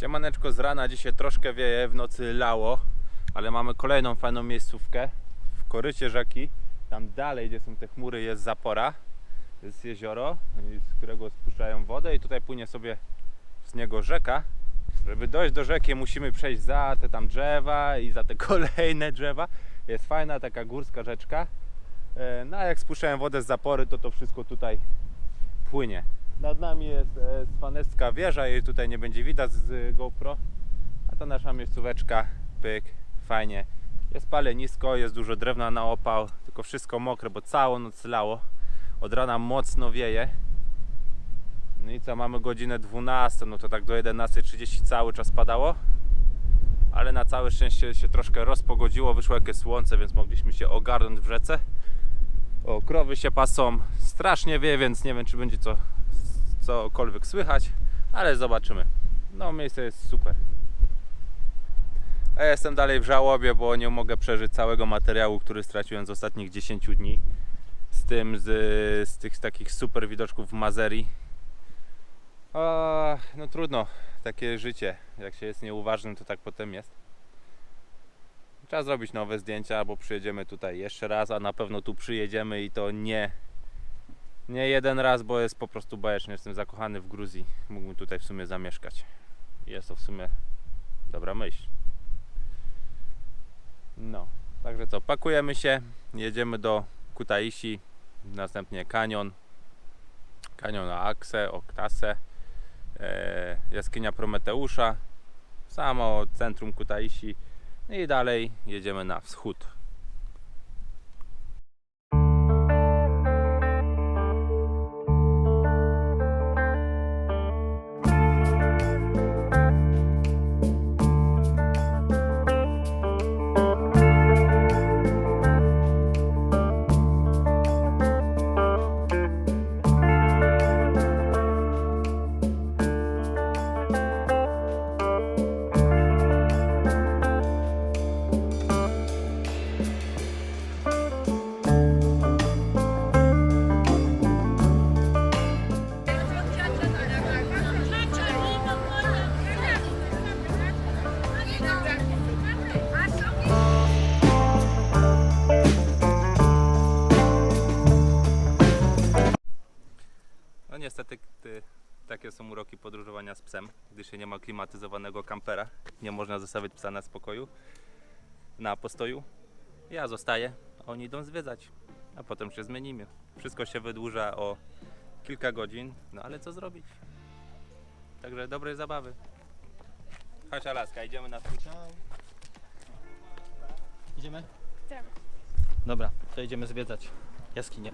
Siemaneczko z rana, dzisiaj troszkę wieje, w nocy lało, ale mamy kolejną fajną miejscówkę w korycie rzeki. Tam dalej, gdzie są te chmury, jest zapora, jest jezioro, z którego spuszczają wodę i tutaj płynie sobie z niego rzeka. Żeby dojść do rzeki musimy przejść za te tam drzewa i za te kolejne drzewa. Jest fajna taka górska rzeczka. E, No a jak spuszczają wodę z zapory, to to wszystko tutaj płynie. Nad nami jest e, wieża, jej tutaj nie będzie widać z e, GoPro. A to nasza miejscóweczka, pyk, fajnie. Jest palenisko, jest dużo drewna na opał, tylko wszystko mokre, bo całą noc lało. Od rana mocno wieje. No i co, mamy godzinę 12, no to tak do 11.30 cały czas padało. Ale na całe szczęście się troszkę rozpogodziło, wyszło jakieś słońce, więc mogliśmy się ogarnąć w rzece. O, krowy się pasą, strasznie wie, więc nie wiem czy będzie co, cokolwiek słychać, ale zobaczymy. No, miejsce jest super. A ja jestem dalej w żałobie, bo nie mogę przeżyć całego materiału, który straciłem z ostatnich 10 dni. Z tym, z, z tych takich super widoczków w Mazerii. No trudno, takie życie. Jak się jest nieuważnym, to tak potem jest. Trzeba zrobić nowe zdjęcia, albo przyjedziemy tutaj jeszcze raz, a na pewno tu przyjedziemy i to nie nie jeden raz, bo jest po prostu bajecznie. Jestem zakochany w Gruzji. Mógłbym tutaj w sumie zamieszkać. Jest to w sumie dobra myśl. No, także co, pakujemy się, jedziemy do Kutaisi, następnie kanion, kanion Aakse, Oktase, e, jaskinia Prometeusza, samo centrum Kutaisi i dalej jedziemy na wschód. No niestety ty, takie są uroki podróżowania z psem, gdy się nie ma klimatyzowanego kampera. Nie można zostawić psa na spokoju, na postoju. Ja zostaję, a oni idą zwiedzać, a potem się zmienimy. Wszystko się wydłuża o kilka godzin, no ale co zrobić? Także dobrej zabawy. Chodź Alaska, idziemy na wschód. Idziemy? Tak. Dobra, to idziemy zwiedzać jaskinię.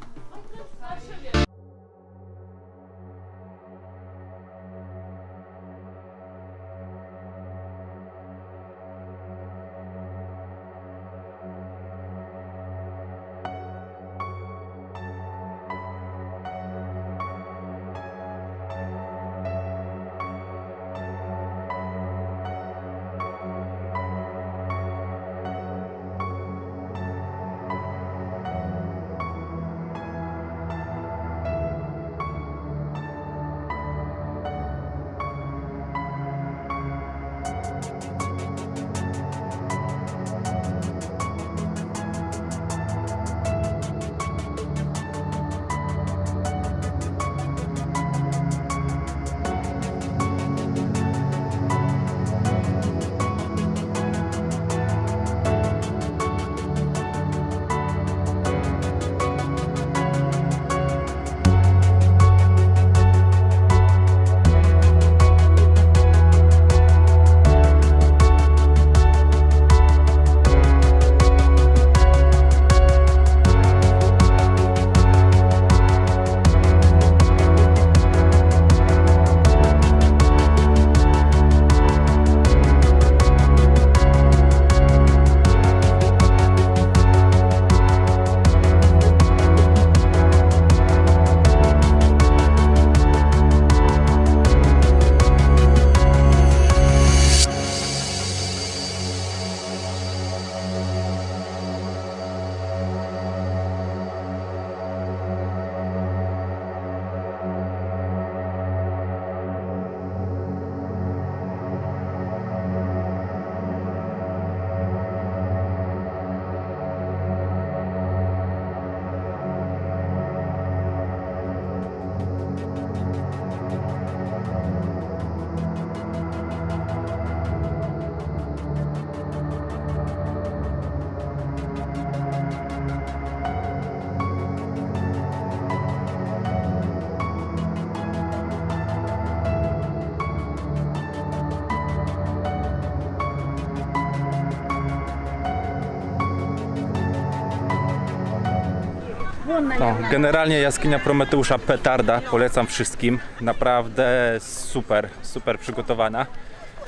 No, generalnie jaskinia Prometeusza petarda, polecam wszystkim. Naprawdę super, super przygotowana.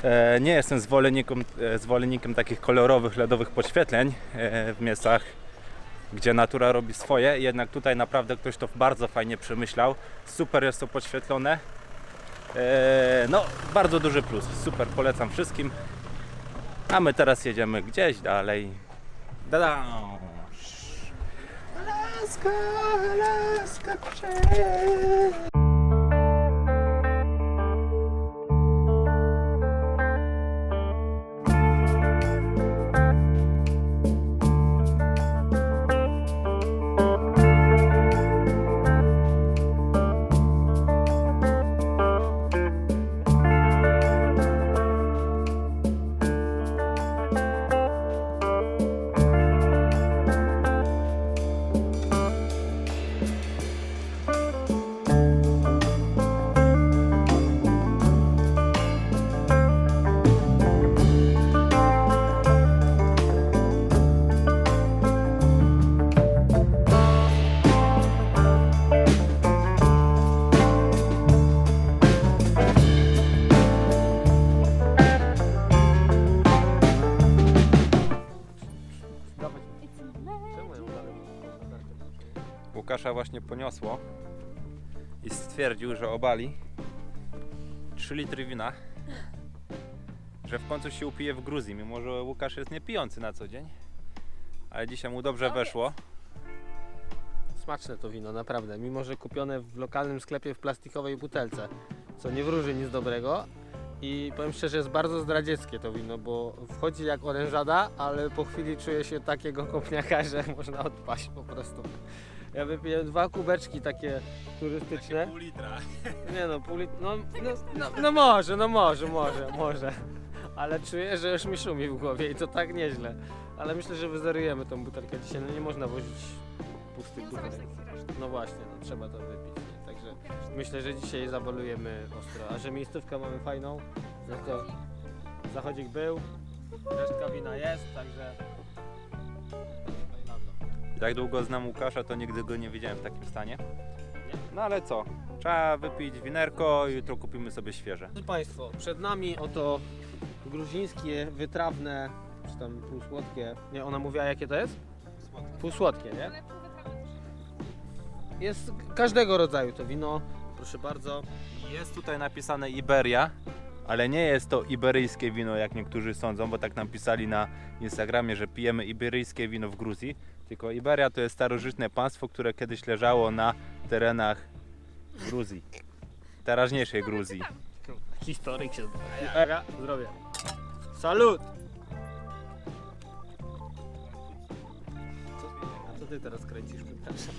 E, nie jestem zwolennikiem, e, zwolennikiem takich kolorowych, LEDowych podświetleń e, w miejscach, gdzie natura robi swoje, jednak tutaj naprawdę ktoś to bardzo fajnie przemyślał. Super jest to podświetlone. No, bardzo duży plus. Super, polecam wszystkim. A my teraz jedziemy gdzieś dalej. Da-da! Alaska, Alaska, Łukasza właśnie poniosło i stwierdził, że obali 3 litry wina, że w końcu się upije w Gruzji, mimo że Łukasz jest niepijący na co dzień, ale dzisiaj mu dobrze weszło. Smaczne to wino, naprawdę. Mimo, że kupione w lokalnym sklepie w plastikowej butelce, co nie wróży nic dobrego. I powiem szczerze, jest bardzo zdradzieckie to wino, bo wchodzi jak orężada, ale po chwili czuje się takiego kopniaka, że można odpaść po prostu. Ja wypiłem dwa kubeczki takie turystyczne. pół litra. Nie no, pół lit... no, no, no, no może, no może, może, może. Ale czuję, że już mi szumi w głowie i to tak nieźle. Ale myślę, że wyzerujemy tą butelkę dzisiaj. No nie można wozić pustych butelek. No właśnie, no trzeba to wypić. Nie? Także myślę, że dzisiaj zawalujemy ostro. A że miejscówkę mamy fajną, no to zachodzik był, resztka wina jest, także... I tak długo znam Łukasza, to nigdy go nie widziałem w takim stanie. No ale co, trzeba wypić winerko i jutro kupimy sobie świeże. Drodzy Państwo, przed nami oto gruzińskie, wytrawne, czy tam półsłodkie. Nie, ona mówiła jakie to jest? Półsłodkie, nie? Jest każdego rodzaju to wino. Proszę bardzo. Jest tutaj napisane Iberia, ale nie jest to iberyjskie wino, jak niektórzy sądzą, bo tak nam pisali na Instagramie, że pijemy iberyjskie wino w Gruzji. Tylko Iberia to jest starożytne państwo, które kiedyś leżało na terenach Gruzji. Teraźniejszej Gruzji. Historyk się Ega, zdrowie. Salut! Co, a co ty teraz kręcisz? przepraszam?